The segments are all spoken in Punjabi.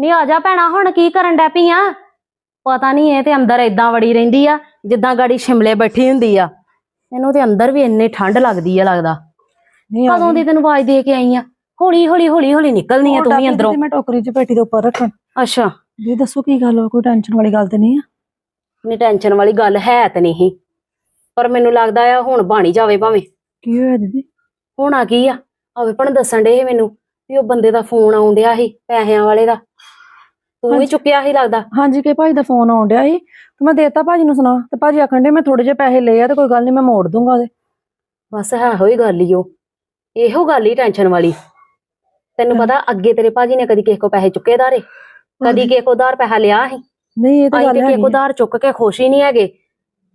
ਨਹੀਂ ਆ ਜਾ ਭੈਣਾ ਹੁਣ ਕੀ ਕਰਨ ਡੈ ਪਈ ਆ? ਪਤਾ ਨਹੀਂ ਇਹ ਤੇ ਅੰਦਰ ਏਦਾਂ ਵੜੀ ਰਹਿੰਦੀ ਆ ਜਿੱਦਾਂ ਗਾੜੀ ਸ਼ਿਮਲੇ ਬੈਠੀ ਹੁੰਦੀ ਆ। ਇਹਨੂੰ ਤੇ ਅੰਦਰ ਵੀ ਇੰਨੀ ਠੰਡ ਲੱਗਦੀ ਆ ਲੱਗਦਾ। ਨਹੀਂ ਆ ਕਦੋਂ ਦੀ ਤੈਨੂੰ ਆਵਾਜ਼ ਦੇ ਕੇ ਆਈ ਆ? ਹੌਲੀ ਹੌਲੀ ਹੌਲੀ ਹੌਲੀ ਨਿਕਲਣੀ ਆ ਤੂੰ ਵੀ ਅੰਦਰੋਂ। ਮੈਂ ਟੋਕਰੀ 'ਚ ਪੇਟੀ ਦੇ ਉੱਪਰ ਰੱਖਣ। ਅੱਛਾ। ਜੀ ਦੱਸੋ ਕੀ ਗੱਲ ਹੋ ਕੋਈ ਟੈਨਸ਼ਨ ਵਾਲੀ ਗੱਲ ਤੇ ਨਹੀਂ ਆ? ਨਹੀਂ ਟੈਨਸ਼ਨ ਵਾਲੀ ਗੱਲ ਹੈ ਤੇ ਨਹੀਂ। ਪਰ ਮੈਨੂੰ ਲੱਗਦਾ ਆ ਹੁਣ ਬਾਣੀ ਜਾਵੇ ਭਾਵੇਂ। ਕੀ ਹੋਇਆ ਦੀਦੀ? ਹੋਣਾ ਕੀ ਆ? ਆਵੇ ਭਣ ਦੱਸਣ ਡੇ ਮੈਨੂੰ। ਵੀ ਉਹ ਬੰਦੇ ਦਾ ਫੋਨ ਆਉਣ ਡਿਆ ਸੀ ਪੈਸਿਆਂ ਵਾਲੇ ਦਾ। ਤੂੰ ਵੀ ਹਾਂਜੀ। ਚੁੱਕਿਆ ਸੀ ਲੱਗਦਾ? ਹਾਂਜੀ ਕਿ ਭਾਜੀ ਦਾ ਫੋਨ ਆਉਣ ਡਿਆ ਸੀ। ਤੇ ਮੈਂ ਦੇਤਾ ਭਾਜੀ ਨੂੰ ਸੁਣਾ ਤੇ ਭਾਜੀ ਆਖਣ ਡੇ ਮੈਂ ਥੋੜੇ ਜਿਹੇ ਪੈਸੇ ਲਏ ਆ ਤੇ ਕੋਈ ਗੱਲ ਨਹੀਂ ਮੈਂ ਮੋੜ ਦੂੰਗਾ ਉਹਦੇ। ਬਸ ਹੈ ਹੋਈ ਗੱਲ ਈ ਉਹ ਇਹੋ ਗੱਲ ਹੀ ਟੈਨਸ਼ਨ ਵਾਲੀ। ਤੈਨੂੰ ਹਾਂ। ਪਤਾ ਅੱਗੇ ਤੇਰੇ ਭਾਜੀ ਨੇ ਕਦੀ ਕਿਸੇ ਕੋ ਪੈਸੇ ਚੁੱਕੇ ਧਾਰੇ ਕਦੀ। ਕਿਸੇ ਕੋ ਉਧਾਰ ਪੈਸਾ ਲਿਆ ਸੀ? ਨਹੀਂ ਇਹ ਤਾਂ ਅਸੀਂ ਗੱਲ ਤੇ ਕਿਸੇ ਹੈਗੀ ਕੋ ਆ। ਉਧਾਰ ਚੁੱਕ ਕੇ ਖੁਸ਼ ਹੀ ਨਹੀਂ ਹੈਗੇ।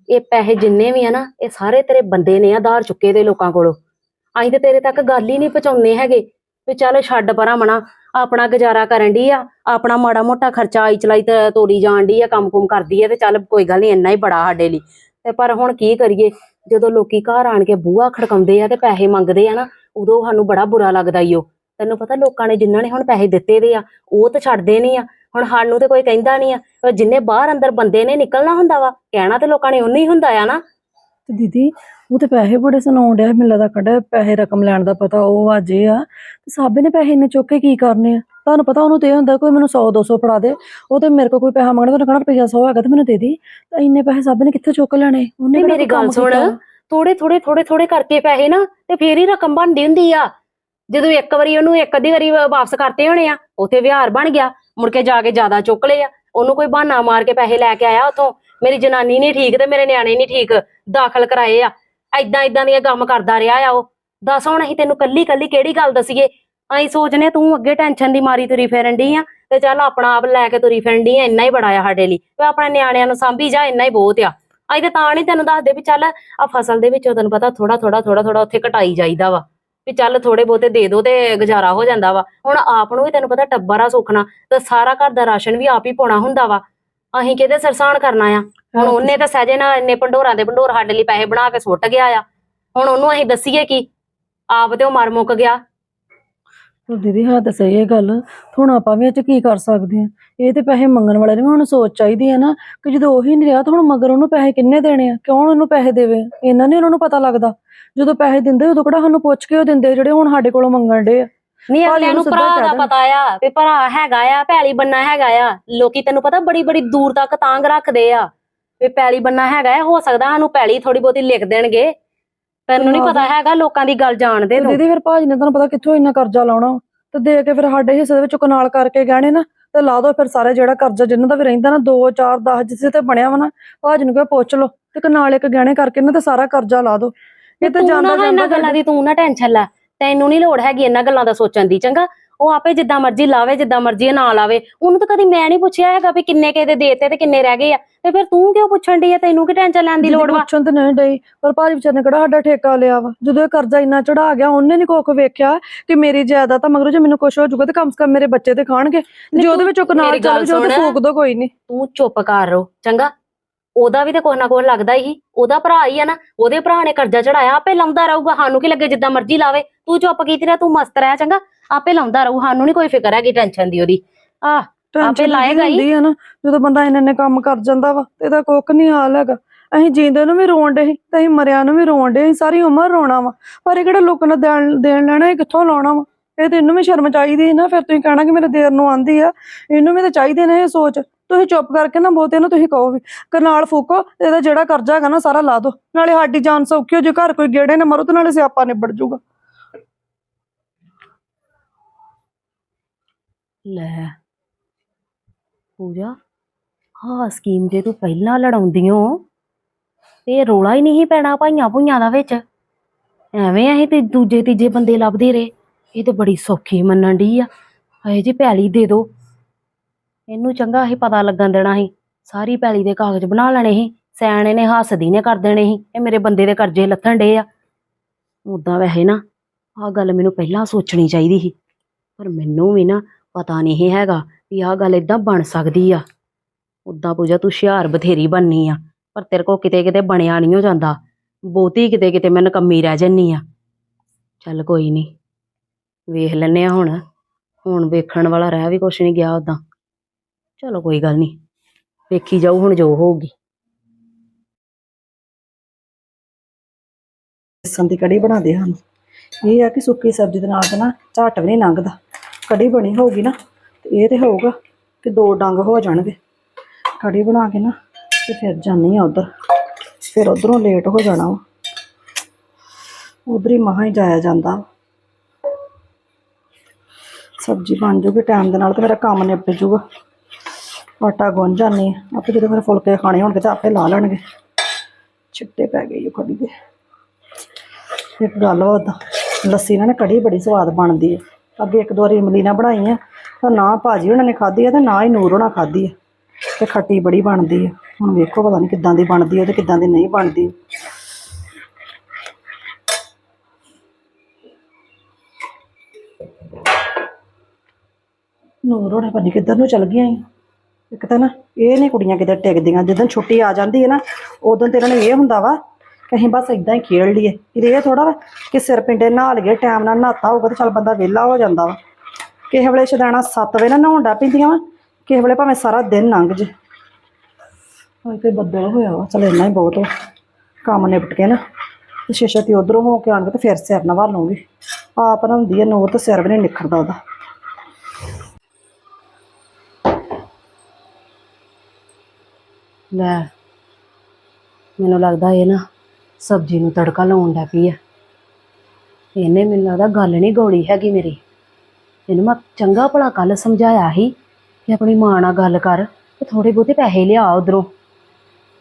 ਇਹ ਪੈਸੇ ਜਿੰਨੇ ਵੀ ਆ ਨਾ ਇਹ ਸਾਰੇ ਤੇਰੇ ਬੰਦੇ ਨੇ ਆਧਾਰ ਚੁੱਕੇ ਦੇ ਲੋਕਾਂ ਕੋਲੋਂ। ਅਸੀਂ ਤੇ ਤੇਰੇ ਤੱਕ ਗੱਲ ਹੀ ਨਹੀਂ ਪਹੁੰਚਾਉਂਦੇ ਹੈਗੇ। ਵੀ ਚੱਲ ਛੱਡ ਪਰਾਂ ਮਣਾ ਆਪਣਾ ਗੁਜ਼ਾਰਾ ਕਰਨ ਦੀ ਆ, ਆਪਣਾ ਮਾੜਾ ਮੋਟਾ ਖਰਚਾ ਆਈ ਚਲਾਈ ਤੇ ਤੋਰੀ ਜਾਣ ਦੀ ਆ, ਕੰਮ ਕੁਮ ਕਰਦੀ ਆ ਤੇ ਚੱਲ ਕੋਈ ਗੱਲ ਨਹੀਂ ਇੰਨਾ ਹੀ ਬੜਾ ਸਾਡੇ ਲਈ। ਤੇ ਪਰ ਹੁਣ ਕੀ ਕਰੀਏ, ਜਦੋਂ ਲੋਕੀ ਘਰ ਆਣ ਕੇ ਬੂਹਾ ਖੜਕਾਉਂਦੇ ਆ ਤੇ ਪੈਸੇ ਮੰਗਦੇ ਆ ਨਾ, ਉਦੋਂ ਸਾਨੂੰ ਬੜਾ ਬੁਰਾ ਲੱਗਦਾ ਈ ਓ। ਤੈਨੂੰ ਪਤਾ ਲੋਕਾਂ ਨੇ ਜਿਨ੍ਹਾਂ ਨੇ ਹੁਣ ਪੈਸੇ ਦਿੱਤੇ ਦੇ ਆ, ਉਹ ਤਾਂ ਛੱਡਦੇ ਨਹੀਂ ਆ। ਹੁਣ ਸਾਨੂੰ ਤੇ ਕੋਈ ਕਹਿੰਦਾ ਨਹੀਂ ਆ ਜਿੰਨੇ ਬਾਹਰ ਅੰਦਰ ਬੰਦੇ ਨੇ ਨਿਕਲਣਾ ਹੁੰਦਾ ਵਾ, ਕਹਿਣਾ ਤੇ ਲੋਕਾਂ ਨੇ ਉਹਨੂੰ ਹੀ ਹੁੰਦਾ ਆ ਨਾ। ਤੇ ਦੀਦੀ ਉਹ ਤੇ ਪੈਸੇ ਬੜੇ ਸੁਣਾਉਣ ਡਿਆ ਮੈਨੂੰ ਲੱਗਦਾ ਕੱਢ ਪੈਸੇ ਰਕਮ ਲੈਣ ਦਾ ਪਤਾ ਉਹ ਅੱਜ ਇਹ ਆ। ਤੇ ਸਾਬੇ ਨੇ ਪੈਸੇ ਇੰਨੇ ਚੁੱਕ ਕੇ ਕੀ ਕਰਨੇ ਆ? ਤੁਹਾਨੂੰ ਪਤਾ ਉਹਨੂੰ ਤੇ ਇਹ ਹੁੰਦਾ ਕੋਈ ਮੈਨੂੰ 100 200 ਫੜਾ ਦੇ ਉਹ ਤੇ ਮੇਰੇ ਕੋਲ ਕੋਈ ਪੈਸਾ ਮੰਗਣਾ ਤਾਂ ਕਹਣਾ ਰੁਪਈਆ 100 ਹੈਗਾ ਤੇ ਮੈਨੂੰ ਦੇ ਦੀ। ਤਾਂ ਇੰਨੇ ਪੈਸੇ ਸਾਬੇ ਨੇ ਕਿੱਥੇ ਚੁੱਕ ਲੈਣੇ? ਉਹਨੇ ਮੇਰੀ ਗੱਲ ਸੁਣ? ਥੋੜੇ ਥੋੜੇ ਥੋੜੇ ਥੋੜੇ ਕਰਕੇ ਪੈਸੇ ਨਾ ਤੇ ਫੇਰ ਹੀ ਰਕਮ ਬਣਦੀ ਹੁੰਦੀ ਆ। ਜਦੋਂ ਇੱਕ ਵਾਰੀ ਉਹਨੂੰ ਇੱਕ ਅੱਧੀ ਵਾਰੀ ਵਾਪਸ ਕਰਤੇ ਹੋਣੇ ਆ ਉਥੇ ਵਿਹਾਰ ਬਣ ਗਿਆ ਮੁੜ ਕੇ ਜਾ ਕੇ ਜ਼ਿਆਦਾ ਚੁੱਕ ਲਏ ਆ। ਉਹਨੂੰ ਕੋਈ ਬਹਾਨਾ ਮਾਰ ਕੇ ਪੈਸੇ ਲੈ ਕੇ ਆਇਆ ਉਥੋਂ। ਮੇਰੀ ਜਨਾਨੀ ਨਹੀਂ ਠੀਕ ਤੇ ਮੇਰੇ ਨਿਆਣੇ ਨਹੀਂ ਠੀਕ ਦਾਖਲ ਕਰਾਏ ਆ। ਐਦਾਂ ਐਦਾਂ ਦੀਆਂ ਕੰਮ ਕਰਦਾ ਰਿਹਾ ਆ ਉਹ। ਦੱਸ ਹੁਣ ਅਸੀਂ ਤੈਨੂੰ ਕੱਲੀ ਕੱਲੀ ਕਿਹੜੀ ਗੱਲ ਦਸੀਏ? ਅਸੀਂ ਸੋਚਨੇ ਤੂੰ ਅੱਗੇ ਟੈਨਸ਼ਨ ਦੀ ਮਾਰੀ ਤੁਰੀ ਫਿਰਨ ਡਈ ਆ ਤੇ ਚੱਲ ਆਪਣਾ ਆਪ ਲੈ ਕੇ ਤੁਰੀ ਫਿਰਨ ਡਈ ਆ, ਇੰਨਾ ਹੀ ਬੜਾ ਆ ਸਾਡੇ ਲਈ। ਤੇ ਆਪਣੇ ਨਿਆਣਿਆਂ ਨੂੰ ਸਾਂਭੀ ਜਾ, ਇੰਨਾ ਹੀ ਬਹੁਤ ਆ। ਅਸੀਂ ਤੇ ਤਾਂ ਨਹੀਂ ਤੈਨੂੰ ਦੱਸਦੇ ਵੀ ਚੱਲ ਆ ਫਸਲ ਦੇ ਵਿੱਚੋਂ ਤੈਨੂੰ ਪਤਾ ਥੋੜਾ ਥੋੜਾ ਥੋੜਾ ਥੋੜਾ ਉੱਥੇ ਘਟਾਈ ਜਾਈਦਾ ਵਾ। ਵੀ ਚੱਲ ਥੋੜੇ ਬਹੁਤੇ ਦੇ ਦੋ ਤੇ ਗੁਜ਼ਾਰਾ ਹੋ ਜਾਂਦਾ ਵਾ। ਹੁਣ ਆਪ ਨੂੰ ਵੀ ਤੈਨੂੰ ਪਤਾ ਟੱਬਰ ਆ ਸੁਖਣਾ ਤੇ ਸਾਰਾ ਘਰ ਦਾ ਰਾਸ਼ਨ ਵੀ ਆਪ ਹੀ ਪਾਉਣਾ ਹੁੰਦਾ ਵਾ। ਅਸੀਂ ਕਿਹਦੇ ਸਰਸਾਨ ਕਰਨਾ ਆ? ਹੁਣ ਉਹਨੇ ਤਾਂ ਸਹਜੇ ਨਾਲ ਇੰਨੇ ਭੰਡੋਰਾਂ ਦੇ ਭੰਡੋਰ ਸਾਡੇ ਲਈ ਪੈਸੇ ਬਣਾ ਕੇ ਸੁੱਟ ਗਿਆ ਆ। ਹੁਣ ਉਹਨੂੰ ਅਸੀਂ ਦੱਸੀਏ ਕੀ? ਆਪ ਤੇ ਉਹ ਮਰ ਮੁੱਕ ਗਿਆ। ਪਰ ਦੀਦੀ ਹਾਂ ਤਾਂ ਸਹੀ ਹੈ ਗੱਲ। ਹੁਣ ਆਪਾਂ ਵੀ ਇਹ ਚ ਕੀ ਕਰ ਸਕਦੇ ਆ ਇਹ ਤੇ ਪੈਸੇ ਮੰਗਣ ਵਾਲੇ ਨੇ ਹੁਣ ਸੋਚ ਚਾਹੀਦੀ ਹੈ ਨਾ ਕਿ ਜਦੋਂ ਉਹੀ ਨਹੀਂ ਰਿਹਾ ਤਾਂ ਹੁਣ ਮਗਰ ਉਹਨੂੰ ਪੈਸੇ ਕਿੰਨੇ ਦੇਣੇ ਆ? ਕਿਉਂ ਉਹਨੂੰ ਪੈਸੇ ਦੇਵੇ? ਇਹਨਾਂ ਨਹੀਂ ਉਹਨਾਂ ਨੂੰ ਪਤਾ ਲੱਗਦਾ। ਜਦੋਂ ਪੈਸੇ ਦਿੰਦੇ ਉਦੋਂ ਕਿਹੜਾ ਸਾਨੂੰ ਪੁੱਛ ਕੇ ਉਹ ਦਿੰਦੇ ਜਿਹੜੇ ਹੁਣ ਸਾਡੇ ਕੋਲੋਂ ਮੰਗਣ ਡੇ ਆ? ਨਹੀਂ ਅਗਲਿਆਂ ਨੂੰ ਭਰਾ ਦਾ। ਪਤਾ ਆ ਵੀ ਭਰਾ ਹੈਗਾ ਆ ਪੈਲੀ ਬੰਨਾ ਹੈਗਾ ਆ। ਲੋਕੀ ਤੈਨੂੰ ਪਤਾ ਬੜੀ ਬੜੀ ਦੂਰ ਤੱਕ ਤਾਂਗ ਰੱਖਦੇ ਆ। ਵੀ ਪੈਲੀ ਬੰਨਾ ਹੈਗਾ ਹੋ ਸਕਦਾ ਸਾਨੂੰ ਪੈਲੀ ਥੋੜੀ ਬਹੁਤੀ ਲਿਖ ਦੇਣਗੇ। ਤੈਨੂੰ ਨਹੀਂ ਪਤਾ ਹੈਗਾ ਲੋਕਾਂ ਦੀ ਗੱਲ ਜਾਣਦੇ ਤੇ ਦੀਦੀ ਫਿਰ ਭਾਜੀ ਨੇ ਤੁਹਾਨੂੰ ਪਤਾ ਕਿੱਥੋਂ ਇੰਨਾ ਕਰਜ਼ਾ ਲਾਉਣਾ। ਤੇ ਦੇ ਕੇ ਫਿਰ ਸਾਡੇ ਹਿੱਸੇ ਦੇ ਵਿੱਚੋਂ ਕਨਾਲ ਕਰਕੇ ਗਹਿਣੇ ਨਾ ਤੇ ਲਾ ਦੋ ਫਿਰ ਸਾਰੇ ਜਿਹੜਾ ਕਰਜ਼ਾ ਜਿੰਨਾਂ ਦਾ ਵੀ ਰਹਿੰਦਾ ਨਾ 2 4 10 ਜਿਸੇ ਤੇ ਬਣਿਆ ਵਾ ਨਾ ਭਾਜੀ ਨੂੰ ਕਿਹਾ ਪੁੱਛ ਲਓ। ਤੇ ਕਨਾਲ ਇੱਕ ਗਹਿਣੇ ਕਰਕੇ ਨਾ ਤੇ ਸਾਰਾ ਕਰਜ਼ਾ ਲਾ ਦੋ। ਇਹ ਤੇ ਜਾਂਦਾ ਜਾਂਦਾ ਗੱਲਾਂ ਦੀ ਤੂੰ ਨਾ ਟੈਨਸ਼ਨ ਲੈ। ਤੈਨੂੰ ਨਹੀਂ ਲੋੜ ਹੈਗੀ ਇਹਨਾਂ ਗੱਲਾਂ ਦਾ ਸੋਚਣ ਦੀ ਚੰਗਾ? ਉਹ ਆਪੇ ਜਿੱਦਾਂ ਮਰਜ਼ੀ ਲਾਵੇ ਜਿੱਦਾਂ ਮਰਜ਼ੀ ਨਾ ਲਾਵੇ। ਉਹਨੂੰ ਤਾਂ ਕਦੀ ਮੈਂ ਨਹੀਂ ਪੁੱਛਿਆ ਹੈਗਾ ਵੀ ਕਿੰਨੇ ਕਿਹਦੇ ਦੇਤੇ ਤੇ ਕਿੰਨੇ ਰਹਿ ਗਏ ਆ। ਤੇ ਫਿਰ ਤੂੰ ਕਿਉਂ ਪੁੱਛਣ ਦੀ ਆ? ਤੈਨੂੰ ਕੀ ਟੈਨਸ਼ਨ ਲੈਣ ਦੀ ਲੋੜ ਵਾ? ਪੁੱਛਣ ਤੇ ਨਹੀਂ ਡਈ ਪਰ ਭਾਜੀ ਵਿਚਾਰੇ ਨੇ ਕਿਹੜਾ ਸਾਡਾ ਠੇਕਾ ਲਿਆ ਵਾ? ਜਦੋਂ ਇਹ ਕਰਜ਼ਾ ਇੰਨਾ ਚੜਾ ਗਿਆ ਉਹਨੇ ਨਹੀਂ ਕੋਕ ਵੇਖਿਆ ਕਿ ਮੇਰੀ ਜਾਇਦਾਦ ਤਾਂ ਮਗਰੋਂ ਜੇ ਮੈਨੂੰ ਕੁਝ ਹੋ ਜਾਊਗਾ ਤੇ ਕਮ ਸੇ ਕਮ ਮੇਰੇ ਬੱਚੇ ਤੇ ਖਾਣਗੇ। ਜੇ ਉਹਦੇ ਵਿੱਚੋਂ ਕਨਾਲ ਚੱਲ ਜਾਊ ਤੇ। ਫੂਕ ਦੋ ਕੋਈ ਨਹੀਂ ਤੂੰ ਚੁੱਪ ਕਰ ਰੋ ਚੰਗਾ? ਉਹਦਾ ਵੀ ਤੇ ਕੁਛ ਨਾ ਕੁਛ ਲੱਗਦਾ ਹੀ। ਉਹਦਾ ਭਰਾ ਹੀ ਆ ਨਾ ਉਹਦੇ ਭਰਾ ਨੇ ਕਰਜ਼ਾ ਚੜਾਇਆ ਆਪੇ ਲਾਉਂਦਾ ਰਹੂਗਾ। ਸਾਨੂੰ ਕੀ ਲੱਗੇ ਜਿੱਦਾਂ ਮਰਜ਼ੀ ਲਾਵੇ। ਤੂੰ ਚੁੱਪ ਕੀਤੀ ਰਹਿ ਤੂੰ ਮਸਤ ਰਹਿ ਚੰਗਾ। ਆਪੇ ਲਾਉਂਦਾ ਰਹੂ ਸਾਨੂੰ ਨਹੀਂ ਕੋਈ ਫਿਕਰ ਹੈਗੀ ਟੈਨਸ਼ਨ ਦੀ ਉਹਦੀ। ਆ ਟੈਨਸ਼ਨ ਲਾਏਗਾ ਹੀ। ਆ ਨਾ ਜਦੋਂ ਬੰਦਾ ਇੰਨੇ ਇੰਨੇ ਕੰਮ ਕਰ ਜਾਂਦਾ ਵਾ ਤੇ ਇਹਦਾ ਕੁੱਖ ਨਹੀਂ ਹਾਲ ਹੈਗਾ। ਅਸੀਂ ਜੀਂਦੇ ਨੂੰ ਵੀ ਰੋਣ ਡੇ ਸੀ ਤੇ ਅਸੀਂ ਮਰਿਆਂ ਨੂੰ ਵੀ ਰੋਣ ਡੇ ਸਾਰੀ ਉਮਰ ਰੋਣਾ ਵਾ। ਪਰ ਇਹ ਕਿਹੜਾ ਲੋਕਾਂ ਨੇ ਦੇਣ ਦੇਣ ਲੈਣਾ ਇਹ ਕਿੱਥੋਂ ਲਾਉਣਾ ਵਾ? ਇਹ ਤੇ ਇਹਨੂੰ ਵੀ ਸ਼ਰਮ ਚਾਹੀਦੀ ਸੀ ਨਾ ਫਿਰ ਤੁਸੀਂ ਕਹਿਣਾ ਕਿ ਮੇਰੇ ਦੇਰ ਨੂੰ ਆਂਦੀ ਆ। ਇਹਨੂੰ ਵੀ ਤਾਂ ਚਾਹੀਦੀ ਨੇ ਇਹ ਸੋਚ। ਤੁਸੀਂ ਚੁੱਪ ਕਰਕੇ ਨਾ ਬਹੁਤੇ ਨੂੰ ਤੁਸੀਂ ਕਹੋ ਵੀ ਕਰਨਾਲ ਫੂਕੋ ਤੇ ਇਹਦਾ ਜਿਹੜਾ ਕਰਜ਼ਾ ਹੈਗਾ ਨਾ ਸਾਰਾ ਲਾ ਦੋ ਨਾਲੇ ਸਾਡੀ ਜਾਨ ਸੌਖੀ ਹੋ ਜੇ ਘਰ ਕੋਈ ਗੇੜੇ ਨਾ ਮਰੋ ਤੇ ਨਾਲੇ ਸਿਆਪਾ ਨਿਬੜ ਜਾਊਗਾ ਲੈ। ਪੂਜਾ ਹਾਂ ਸਕੀਮ ਜੇ ਤੂੰ ਪਹਿਲਾਂ ਲੜਾਉਂਦੀ ਇਹ ਰੋਲਾ ਹੀ ਨਹੀਂ ਪੈਣਾ ਭਾਈਆਂ ਭੁਈਆਂ ਦਾ ਵਿੱਚ। ਐਵੇਂ ਅਸੀਂ ਤੇ ਦੂਜੇ ਤੀਜੇ ਬੰਦੇ ਲੱਭਦੇ ਰਹੇ। ਇਹ ਤੇ ਬੜੀ ਸੌਖੀ ਮੰਨਣ ਦੀ ਆ। ਹਏ ਜੀ, ਪੈਲੀ ਦੇ ਦੋ। ਇਹਨੂੰ ਚੰਗਾ ਹੀ ਪਤਾ ਲੱਗਣ ਦੇਣਾ ਸੀ। ਸਾਰੀ ਪੈਲੀ ਦੇ ਕਾਗਜ਼ ਬਣਾ ਲੈਣੇ ਸੀ। ਸਿਆਣੇ ਨੇ ਹੱਸਦੀ ਨੇ ਕਰ ਦੇਣੇ ਸੀ। ਇਹ ਮੇਰੇ ਬੰਦੇ ਦੇ ਕਰਜ਼ੇ ਲੱਥਣ ਡੇ ਆ। ਉਦਾਂ ਵੈਸੇ ਨਾ, ਆਹ ਗੱਲ ਮੈਨੂੰ ਪਹਿਲਾਂ ਸੋਚਣੀ ਚਾਹੀਦੀ ਸੀ। ਪਰ ਮੈਨੂੰ ਵੀ ਨਾ ਪਤਾ ਨਹੀਂ ਹੈਗਾ ਵੀ ਆਹ ਗੱਲ ਇਦਾਂ ਬਣ ਸਕਦੀ ਆ। ਉਦਾਂ ਪੂਜਾ ਤੂੰ ਹੁਸ਼ਿਆਰ ਬਥੇਰੀ ਬਣਨੀ ਆ, ਪਰ ਤੇਰੇ ਕੋ ਕਿਤੇ ਕਿਤੇ ਬਣਿਆ ਨਹੀਂ ਹੋ ਜਾਂਦਾ। ਬਹੁਤੀ ਕਿਤੇ ਕਿਤੇ ਮੈਂ ਨਕੰਮੀ ਰਹਿ ਜੰਨੀ ਆ। ਚੱਲ ਕੋਈ ਨਹੀਂ, ਵੇਖ ਲੈਨੇ ਆ ਹੁਣ। ਹੁਣ ਵੇਖਣ ਵਾਲਾ ਰਹਿ ਵੀ ਕੁਛ ਨਹੀਂ ਗਿਆ ਉਦਾਂ ਚਲੋ ਕੋਈ ਗੱਲ ਨਹੀਂ, ਵੇਖੀ ਜਾਊ ਹੁਣ ਜੋ ਹੋਊਗੀ। ਬੇਸਣ ਕੜੀ ਬਣਾਦੇ ਹਨ। ਇਹ ਆ ਕਿ ਸੁੱਕੀ ਸਬਜ਼ੀ ਦੇ ਨਾਲ ਤਾਂ ਨਾ ਝੱਟ ਵੀ ਨਹੀਂ ਲੰਘਦਾ। ਕੜੀ ਬਣੀ ਹੋਊਗੀ ਨਾ, ਤੇ ਇਹ ਤੇ ਹੋਊਗਾ ਕਿ ਦੋ ਡੰਗ ਹੋ ਜਾਣਗੇ। ਕੜੀ ਬਣਾ ਕੇ ਨਾ, ਤੇ ਫਿਰ ਜਾਨੀ ਆ ਉਧਰ। ਫਿਰ ਉਧਰੋਂ ਲੇਟ ਹੋ ਜਾਣਾ ਵਾ। ਉਧਰ ਹੀ ਮਹਾ ਹੀ ਜਾਇਆ ਜਾਂਦਾ ਵਾ। ਸਬਜ਼ੀ ਬਣ ਜੂਗੀ ਟਾਈਮ ਦੇ ਨਾਲ ਤੇ ਮੇਰਾ ਕੰਮ ਨਿਪਟ ਜੂਗਾ। ਆਟਾ ਗੁੰਨ ਜਾਨੀ ਆ। ਆਪੇ ਜਦੋਂ ਮੇਰੇ ਫੁਲਕੇ ਖਾਣੇ ਹੋਣਗੇ ਤਾਂ ਆਪੇ ਲਾ ਲੈਣਗੇ। ਛਿੱਟੇ ਪੈ ਗਏ ਉਹ ਕੜੀ ਦੇ। ਇੱਕ ਗੱਲ ਵਾ ਲੱਸੀ ਨਾਲ ਨਾ ਕੜੀ ਬੜੀ ਸਵਾਦ ਬਣਦੀ ਹੈ ਅੱਗੇ ਇੱਕ ਦੋ ਵਾਰੀ ਇਮਲੀ ਨਾਲ ਬਣਾਈ ਆ ਤਾਂ ਨਾ ਭਾਜੀ ਉਹਨਾਂ ਨੇ ਖਾਧੀ ਆ ਤੇ ਨਾ ਹੀ ਨੂਰ ਉਹਨਾਂ ਖਾਧੀ ਆ। ਤੇ ਖੱਟੀ ਬੜੀ ਬਣਦੀ ਆ। ਹੁਣ ਵੇਖੋ ਪਤਾ ਨਹੀਂ ਕਿੱਦਾਂ ਦੀ ਬਣਦੀ ਆ ਤੇ ਕਿੱਦਾਂ ਦੀ ਨਹੀਂ ਬਣਦੀ। ਨੂਰ ਹੋਣਾ ਪਤਾ ਕਿੱਧਰ ਨੂੰ ਚਲ ਗਈਆਂ ਈ। ਇੱਕ ਤਾਂ ਨਾ ਇਹ ਨਹੀਂ ਕੁੜੀਆਂ ਕਿਤੇ ਟਿਕਦੀਆਂ, ਜਦੋਂ ਛੁੱਟੀ ਆ ਜਾਂਦੀ ਹੈ ਨਾ, ਉਦੋਂ ਤੇ ਇਹਨਾਂ ਨੂੰ ਇਹ ਹੁੰਦਾ ਵਾ ਅਸੀਂ ਬਸ ਇਦਾਂ ਹੀ ਖੇਡ ਲਈਏ। ਇਹਦੇ ਇਹ ਥੋੜਾ ਵਾ ਕਿ ਸਿਰ ਪਿੰਡੇ ਨਹਾ ਲਈਏ ਟਾਈਮ ਨਾਲ ਨਹਾਤਾ ਹੋਊਗਾ ਤੇ ਚੱਲ ਬੰਦਾ ਵਿਹਲਾ ਹੋ ਜਾਂਦਾ ਵਾ। ਕਿਸੇ ਵੇਲੇ ਛਦਾਣਾ 7 ਵਜੇ ਨਾਲ ਨਹਾਉਣ ਡਾ ਪੈਂਦੀਆਂ ਵਾ, ਕਿਸੇ ਵੇਲੇ ਭਾਵੇਂ ਸਾਰਾ ਦਿਨ ਲੰਘ ਜੇ। ਅੱਜ ਤੇ ਬੱਦਲ ਹੋਇਆ ਵਾ। ਚਲ ਇੰਨਾ ਹੀ ਬਹੁਤ ਵਾ। ਕੰਮ ਨਿਪਟ ਕੇ ਨਾ, ਤੇ ਛੇ ਛੇਤੀ ਉਧਰੋਂ ਹੋ ਕੇ ਆਣ ਤੇ ਫਿਰ ਸਿਰ ਨਵਾ ਲਵਾਂਗੀ ਆਪ ਨਹਾਉਂਦੀ ਹੈ ਨੂਰ ਤੇ ਸਿਰ ਵੀ ਨਹੀਂ ਨਿਖਰਦਾ ਉਹਦਾ। ਲੈ, ਮੈਨੂੰ ਲੱਗਦਾ ਇਹ ਨਾ ਸਬਜ਼ੀ ਨੂੰ ਤੜਕਾ ਲਾਉਣ ਲੱਗ ਪਈ ਆ। ਇਹਨੇ ਮੈਨੂੰ ਲੱਗਦਾ ਗੱਲ ਨਹੀਂ ਗੋਲੀ ਹੈਗੀ ਮੇਰੀ। ਇਹਨੂੰ ਮੈਂ ਚੰਗਾ ਭਲਾ ਕੱਲ ਸਮਝਾਇਆ ਸੀ ਕਿ ਆਪਣੀ ਮਾਂ ਨਾਲ ਗੱਲ ਕਰ ਤੇ ਥੋੜੇ ਬਹੁਤੇ ਪੈਸੇ ਲਿਆ ਉਧਰੋਂ।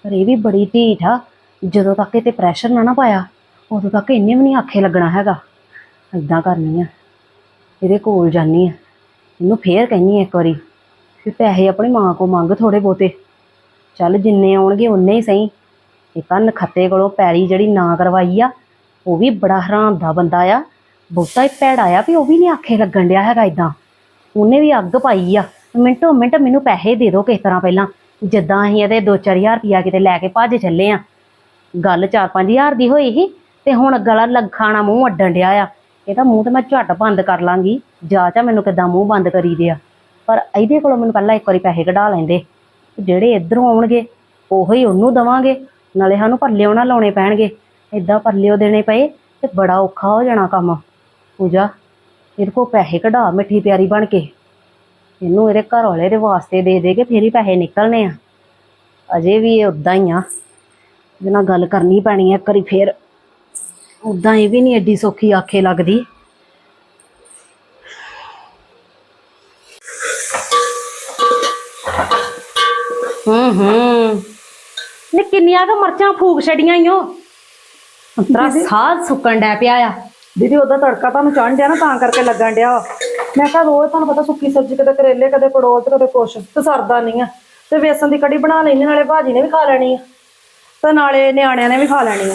ਪਰ ਇਹ ਵੀ ਬੜੀ ਢੀਠ ਆ। ਜਦੋਂ ਤੱਕ ਇਹ ਤੇ ਪ੍ਰੈਸ਼ਰ ਨਾ ਨਾ ਪਾਇਆ, ਉਦੋਂ ਤੱਕ ਇਹਨੇ ਵੀ ਨਹੀਂ ਆਖੇ ਲੱਗਣਾ ਹੈਗਾ। ਏਦਾਂ ਕਰਨੀ ਆ। ਇਹਦੇ ਕੋਲ ਜਾਨੀ ਆ। ਇਹਨੂੰ ਫੇਰ ਕਹਿਨੀ ਆ ਇੱਕ ਵਾਰੀ ਵੀ ਪੈਸੇ ਆਪਣੀ ਮਾਂ ਕੋ ਮੰਗ ਥੋੜੇ ਬਹੁਤੇ। ਚੱਲ ਜਿੰਨੇ ਆਉਣਗੇ ਉਨੇ ਹੀ ਸਹੀ। ਇੱਕ ਆ ਨਖੱਤੇ ਕੋਲੋਂ ਪੈਲੀ ਜਿਹੜੀ ਨਾ ਕਰਵਾਈ ਆ, ਉਹ ਵੀ ਬੜਾ ਹਰਾਮ ਦਾ ਬੰਦਾ ਆ। ਬਹੁਤਾ ਹੀ ਭੈੜਾ ਆ ਵੀ ਉਹ ਵੀ ਨਹੀਂ ਆਖੇ ਲੱਗਣ ਡਿਆ ਹੈਗਾ ਇਦਾਂ ਉਹਨੇ ਵੀ ਅੱਗ ਪਾਈ ਆ। ਮਿੰਟੋ ਮਿੰਟ ਮੈਨੂੰ ਪੈਸੇ ਦੇ ਦਿਓ ਕਿਸ ਤਰ੍ਹਾਂ ਪਹਿਲਾਂ। ਜਿੱਦਾਂ ਅਸੀਂ ਇਹਦੇ 2-4000 ਰੁਪਿਆ ਕਿਤੇ ਲੈ ਕੇ ਭੱਜ ਚੱਲੇ ਆ। ਗੱਲ 4-5000 ਦੀ ਹੋਈ ਸੀ ਤੇ ਹੁਣ ਗਲਾ ਲੱਖਾਣਾ ਮੂੰਹ ਅੱਡਣ ਡਿਆ ਆ। ਇਹਦਾ ਮੂੰਹ ਤਾਂ ਮੈਂ ਝੱਟ ਬੰਦ ਕਰ ਲਾਂਗੀ। ਜਾ ਚਾ ਮੈਨੂੰ ਕਿੱਦਾਂ ਮੂੰਹ ਬੰਦ ਕਰੀ ਦੇ ਆ। ਪਰ ਇਹਦੇ ਕੋਲੋਂ ਮੈਨੂੰ ਪਹਿਲਾਂ ਇੱਕ ਵਾਰੀ ਪੈਸੇ ਕਢਾ ਲੈਂਦੇ। ਜਿਹੜੇ ਇਧਰੋਂ ਆਉਣਗੇ, ਉਹੀ ਉਹਨੂੰ ਦਵਾਂਗੇ। ਨਾਲੇ ਸਾਨੂੰ ਪੱਲਿਓ ਨਾ ਲਾਉਣੇ ਪੈਣਗੇ। ਇਦਾਂ ਪੱਲਿਓ ਦੇਣੇ ਪਏ ਤੇ ਬੜਾ ਔਖਾ ਹੋ ਜਾਣਾ ਕੰਮ। ਪੂਜਾ, ਇਹਦੇ ਕੋ ਪੈਸੇ ਕਢਾ ਮਿੱਠੀ ਪਿਆਰੀ ਬਣ ਕੇ। ਇਹਨੂੰ ਇਹਦੇ ਘਰ ਵਾਲੇ ਦੇ ਵਾਸਤੇ ਦੇ ਦੇ ਕੇ ਫੇਰ ਹੀ ਪੈਸੇ ਨਿਕਲਣੇ ਆ। ਅਜੇ ਵੀ ਇਹ ਉਦਾਂ ਹੀ ਆ। ਇਹਦੇ ਨਾਲ ਗੱਲ ਕਰਨੀ ਪੈਣੀ ਆ ਇੱਕ ਵਾਰੀ ਫੇਰ। ਉਦਾਂ ਇਹ ਵੀ ਨਹੀਂ ਐਡੀ ਸੌਖੀ ਆਖੇ ਲੱਗਦੀ। ਹੂੰ ਹੂੰ। ਨੇ ਕਿੰਨੀਆਂ ਕੁ ਮਰਚਾਂ ਫੂਕ ਛੜੀਆਂ ਈਓ ਤਰਾ ਸਾਹ ਸੁੱਕਣ ਡੈ ਪਿਆ ਆ। ਦੀਦੀ ਉਹਦਾ ਤੜਕਾ ਤੁਹਾਨੂੰ ਚੜ੍ਹਨ ਡਿਆ ਨਾ ਤਾਂ ਕਰਕੇ ਲੱਗਣ ਡਿਆ ਵਾ। ਮੈਂ ਕਿਹਾ ਰੋਜ਼ ਤੁਹਾਨੂੰ ਪਤਾ ਸੁੱਕੀ ਸਬਜ਼ੀ ਕਦੇ ਕਰੇਲੇ ਕਦੇ ਪੜੋਲ ਤੇ ਕਦੇ ਕੁਛ ਤੇ ਸਰਦਾ ਨਹੀਂ ਆ। ਤੇ ਵੇਸਣ ਦੀ ਕੜੀ ਬਣਾ ਲੈਣੀ ਨਾਲੇ ਭਾਜੀ ਨੇ ਵੀ ਖਾ ਲੈਣੀ ਆ। ਤੇ ਨਾਲੇ ਨਿਆਣਿਆਂ ਨੇ ਵੀ ਖਾ ਲੈਣੀ ਆ।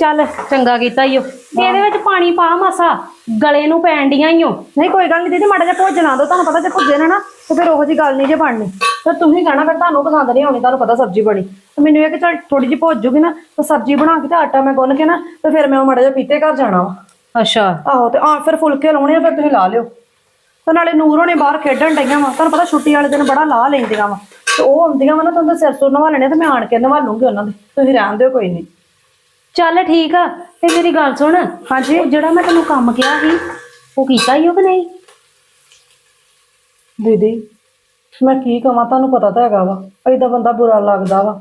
ਚੱਲ। ਚੰਗਾ ਕੀਤਾ ਈਓ ਇਹਦੇ ਵਿੱਚ ਪਾਣੀ ਪਾ ਮਾਸਾ। ਗਲੇ ਨੂੰ ਪੈਣ ਡੀਆਂ ਈਓ ਨਹੀਂ ਕੋਈ ਗੱਲ ਨਹੀਂ ਦੀਦੀ ਮਾੜਾ ਜਿਹਾ ਭੁੱਜ ਨਾ ਦੋ ਤੁਹਾਨੂੰ ਪਤਾ ਜੇ ਭੁੱਜੇ ਨਾ ਨਾ ਤੇ ਫਿਰ ਉਹੋ ਜੀ ਗੱਲ ਨਹੀਂ ਜੇ ਬਣਨੀ। ਤੇ ਤੁਸੀਂ ਕਹਿਣਾ ਫਿਰ ਤੁਹਾਨੂੰ ਪਸੰਦ ਨਹੀਂ ਆਉਣੀ ਤੁਹਾਨੂੰ ਪਤਾ ਸਬਜ਼ੀ ਬਣੀ। ਤੇ ਮੈਨੂੰ ਇਹ ਕਿ ਚੱਲ ਥੋੜੀ ਜਿਹੀ ਭੁੱਜ ਜੂਗੀ ਨਾ ਤੇ ਸਬਜ਼ੀ ਬਣਾ ਕੇ ਤੇ ਆਟਾ ਮੈਂ ਗੁੰਨ ਕੇ ਨਾ ਤੇ ਫਿਰ ਮੈਂ ਉਹ ਮਾੜਾ ਜਿਹਾ ਪੀਤੇ ਘਰ ਜਾਣਾ ਵਾ। ਅੱਛਾ। ਆਹੋ ਤੇ ਆ ਫਿਰ ਫੁਲਕੇ ਲਾਉਣੇ ਆ ਫਿਰ ਤੁਸੀਂ ਲਾ ਲਿਓ। ਤੇ ਨਾਲੇ ਨੂਰ ਹੋਣੇ ਬਾਹਰ ਖੇਡਣ ਡਈਆਂ ਵਾ ਤੁਹਾਨੂੰ ਪਤਾ ਛੁੱਟੀ ਵਾਲੇ ਦਿਨ ਬੜਾ ਲਾ ਲੈਂਦੀਆਂ ਵਾ। ਤੇ ਉਹ ਆਉਂਦੀਆਂ ਵਾ ਨਾ ਤੁਹਾਨੂੰ ਸਿਰ ਸੁਰ ਨਵਾ ਲੈਣੇ ਤੇ ਮੈਂ ਆਣ ਕੇ ਨਵਾ ਲੂੰਗੀ ਉਹਨਾਂ ਦੇ। ਤੁਸੀਂ ਰਹਿਣ ਦਿਓ ਕੋਈ ਨਹੀਂ ਚੱਲ ਠੀਕ ਆ ਤੇ ਮੇਰੀ ਗੱਲ ਸੁਣ। ਹਾਂਜੀ। ਉਹ ਜਿਹੜਾ ਮੈਂ ਤੈਨੂੰ ਕੰਮ ਕਿਹਾ ਸੀ ਉਹ ਕੀਤਾ ਈ ਉਹ ਕਿ ਨਹੀਂ? ਦੀਦੀ ਮੈਂ ਕੀ ਕਵਾਂ ਤੁਹਾਨੂੰ ਪਤਾ ਤਾਂ ਹੈਗਾ ਵਾ ਏਦਾਂ ਬੰਦਾ ਬੁਰਾ ਲੱਗਦਾ ਵਾ।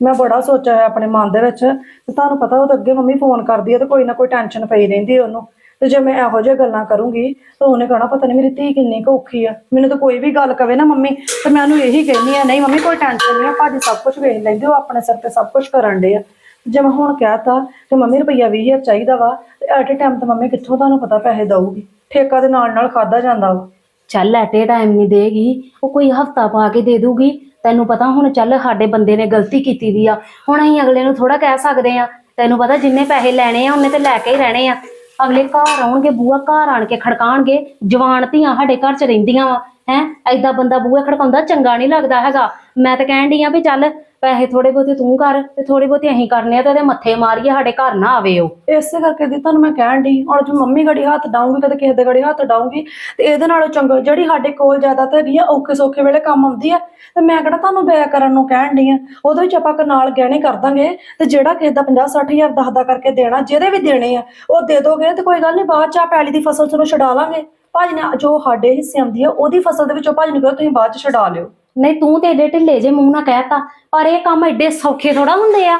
ਮੈਂ ਬੜਾ ਸੋਚਿਆ ਹੈ ਆਪਣੇ ਮਨ ਦੇ ਵਿੱਚ ਤੇ ਤੁਹਾਨੂੰ ਪਤਾ ਉਹ ਤਾਂ ਅੱਗੇ ਮੰਮੀ ਫੋਨ ਕਰਦੀ ਹੈ ਤੇ ਕੋਈ ਨਾ ਕੋਈ ਟੈਨਸ਼ਨ ਪਈ ਰਹਿੰਦੀ ਹੈ ਉਹਨੂੰ। ਤੇ ਜੇ ਮੈਂ ਇਹੋ ਜਿਹੀਆਂ ਗੱਲਾਂ ਕਰੂੰਗੀ ਤਾਂ ਉਹਨੇ ਕਹਣਾ ਪਤਾ ਨਹੀਂ ਮੇਰੀ ਧੀ ਕਿੰਨੀ ਕੁ ਔਖੀ ਆ। ਮੈਨੂੰ ਤਾਂ ਕੋਈ ਵੀ ਗੱਲ ਕਵੇ ਨਾ ਮੰਮੀ ਤੇ ਮੈਂ ਉਹਨੂੰ ਇਹੀ ਕਹਿੰਦੀ ਆ ਨਹੀਂ ਮੰਮੀ ਕੋਈ ਟੈਨਸ਼ਨ ਨਹੀਂ ਆ ਭਾਜੀ ਸਭ ਕੁਝ ਵੇਖ ਲੈਂਦੇ ਉਹ ਆਪਣੇ ਸਿਰ ਤੇ ਸਭ ਕੁਝ ਕਰਨ ਦੇ ਆ। ਜੇ ਮੈਂ ਹੁਣ ਕਹਿਤਾ ਕਿ ਮੰਮੀ ਰੁਪਈਆ 20000 ਚਾਹੀਦਾ ਵਾ, ਤੇ ਐਟ ਅ ਟਾਈਮ ਤੇ ਮੰਮੀ ਕਿੱਥੋਂ ਤੁਹਾਨੂੰ ਪਤਾ ਪੈਸੇ ਦਊਗੀ? ਠੇਕਾ ਦੇ ਨਾਲ ਨਾਲ ਖਾਦਾ ਜਾਂਦਾ ਵਾ। ਚੱਲ ਐਟੇ ਟਾਈਮ ਨਹੀਂ ਦੇਗੀ, ਉਹ ਕੋਈ ਹਫਤਾ ਪਾ ਕੇ ਦੇ ਦੂਗੀ ਤੈਨੂੰ ਪਤਾ ਹੁਣ ਚੱਲ ਸਾਡੇ ਬੰਦੇ ਨੇ ਗਲਤੀ ਕੀਤੀ ਦੀ ਆ। ਹੁਣ ਅਸੀਂ ਅਗਲੇ ਨੂੰ ਥੋੜਾ ਕਹਿ ਸਕਦੇ ਆ। ਤੈਨੂੰ ਪਤਾ ਜਿੰਨੇ ਪੈਸੇ ਲੈਣੇ ਆ, ਉਹਨੇ ਤੇ ਲੈ ਕੇ ਹੀ ਰਹਿਣੇ ਆ। ਅਗਲੇ ਘਰ ਆਉਣਗੇ, ਬੂਆ ਘਰ ਆਣ ਕੇ ਖੜਕਾਣਗੇ। ਜਵਾਨ ਧੀਆਂ ਸਾਡੇ ਘਰ ਚ ਰਹਿੰਦੀਆਂ ਵਾ, ਹੈ? ਐਦਾਂ ਬੰਦਾ ਬੂਆ ਖੜਕਾਉਂਦਾ, ਚੰਗਾ ਨਹੀਂ ਲੱਗਦਾ ਹੈਗਾ। ਮੈਂ ਤਾਂ ਕਹਿਣ ਡਈ ਆ ਵੀ ਚੱਲ ਪੈਸੇ ਥੋੜੇ ਬਹੁਤੇ ਤੂੰ ਕਰ ਤੇ ਥੋੜੇ ਬਹੁਤੇ ਅਸੀਂ ਕਰਨੇ ਆ ਤੇ ਉਹਦੇ ਮੱਥੇ ਮਾਰੀਏ, ਸਾਡੇ ਘਰ ਨਾ ਆਵੇ ਉਹ। ਇਸੇ ਕਰਕੇ ਦੀ ਤੁਹਾਨੂੰ ਮੈਂ ਕਹਿਣ ਦੀ ਹੁਣ ਜੇ ਮੰਮੀ ਗੜੀ ਹੱਥ ਡਾਉਂਗੀ ਕਦੇ ਕਿਸੇ ਦੇ ਗੜੀ ਹੱਥ ਡਾਉਂਗੀ ਤੇ ਇਹਦੇ ਨਾਲੋਂ ਚੰਗਾ ਜਿਹੜੀ ਸਾਡੇ ਕੋਲ ਜ਼ਿਆਦਾ ਹੈਗੀ ਆ ਔਖੇ ਸੌਖੇ ਵੇਲੇ ਕੰਮ ਆਉਂਦੀ ਆ, ਤੇ ਮੈਂ ਕਿਹੜਾ ਤੁਹਾਨੂੰ ਬੈ ਕਰਨ ਨੂੰ ਕਹਿਣ ਦੀ ਆ, ਉਹਦੇ ਵਿੱਚ ਆਪਾਂ ਨਾਲ ਗਹਿਣੇ ਕਰ ਦਾਂਗੇ ਤੇ ਜਿਹੜਾ ਕਿਸੇ ਦਾ 50 60000 ਦਸਦਾ ਕਰਕੇ ਦੇਣਾ, ਜਿਹਦੇ ਵੀ ਦੇਣੇ ਆ, ਉਹ ਦੇ ਦੋਗੇ ਤੇ ਕੋਈ ਗੱਲ ਨਹੀਂ ਬਾਅਦ ਚ ਆ ਪੈਲੀ ਦੀ ਫਸਲ ਚਲੋ ਛਡਾ ਲਾਂਗੇ। ਭਾਜੀ ਨੇ ਜੋ ਸਾਡੇ ਹਿੱਸੇ ਆਉਂਦੀ ਆ, ਉਹਦੀ ਫਸਲ ਦੇ ਵਿੱਚੋਂ ਭਾਜੀ ਨੂੰ ਕਹੋ ਤੁਸੀਂ ਬਾਅਦ ਚ ਛਡਾ ਲਿਓ। ਨਹੀਂ, ਤੂੰ ਤੇ ਏਡੇ ਢਿੱਲੇ ਜੇ ਮੂੰਹ ਨਾਲ ਕਹਿਤਾ, ਪਰ ਇਹ ਕੰਮ ਏਡੇ ਸੌਖੇ ਥੋੜਾ ਹੁੰਦੇ ਆ।